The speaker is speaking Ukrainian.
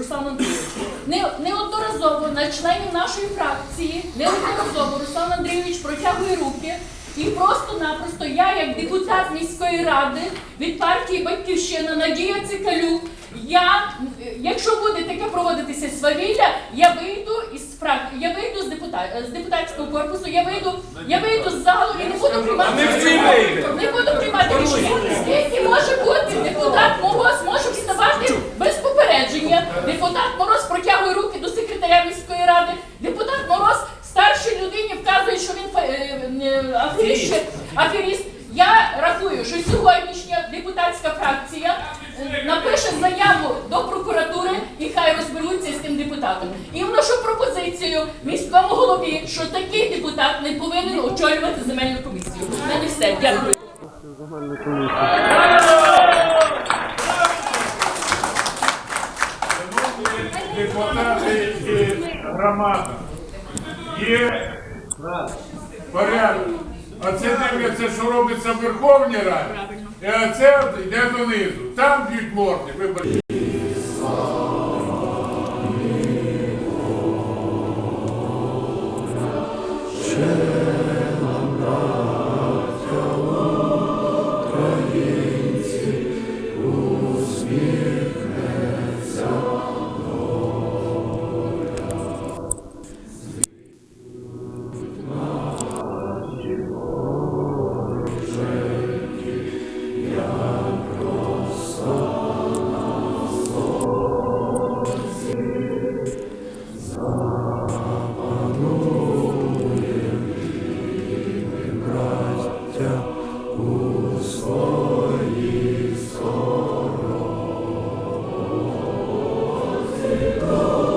Руслан Андрійович. Не, неодноразово на членів нашої фракції, неодноразово Руслан Андрійович протягує руки. І просто-напросто я, як депутат міської ради від партії Батьківщина Надія Цикалюк, я, якщо буде таке проводитися свавілля, я вийду із фрак... я вийду з депутат з депутатського корпусу, я вийду, я вийду з залу і не буду приймати. Не буду приймати е, аферіст. аферіст. Я рахую, що сьогоднішня депутатська фракція е, напише заяву до прокуратури і хай розберуться з тим депутатом. І вношу пропозицію міському голові, що такий депутат не повинен очолювати земельну комісію. У мене все. Дякую. депутати і громада. Є порядок. Це дивляться, що робиться в Верховній Раді. І оце йде донизу. Там б'ють морди, вибачте. Oh.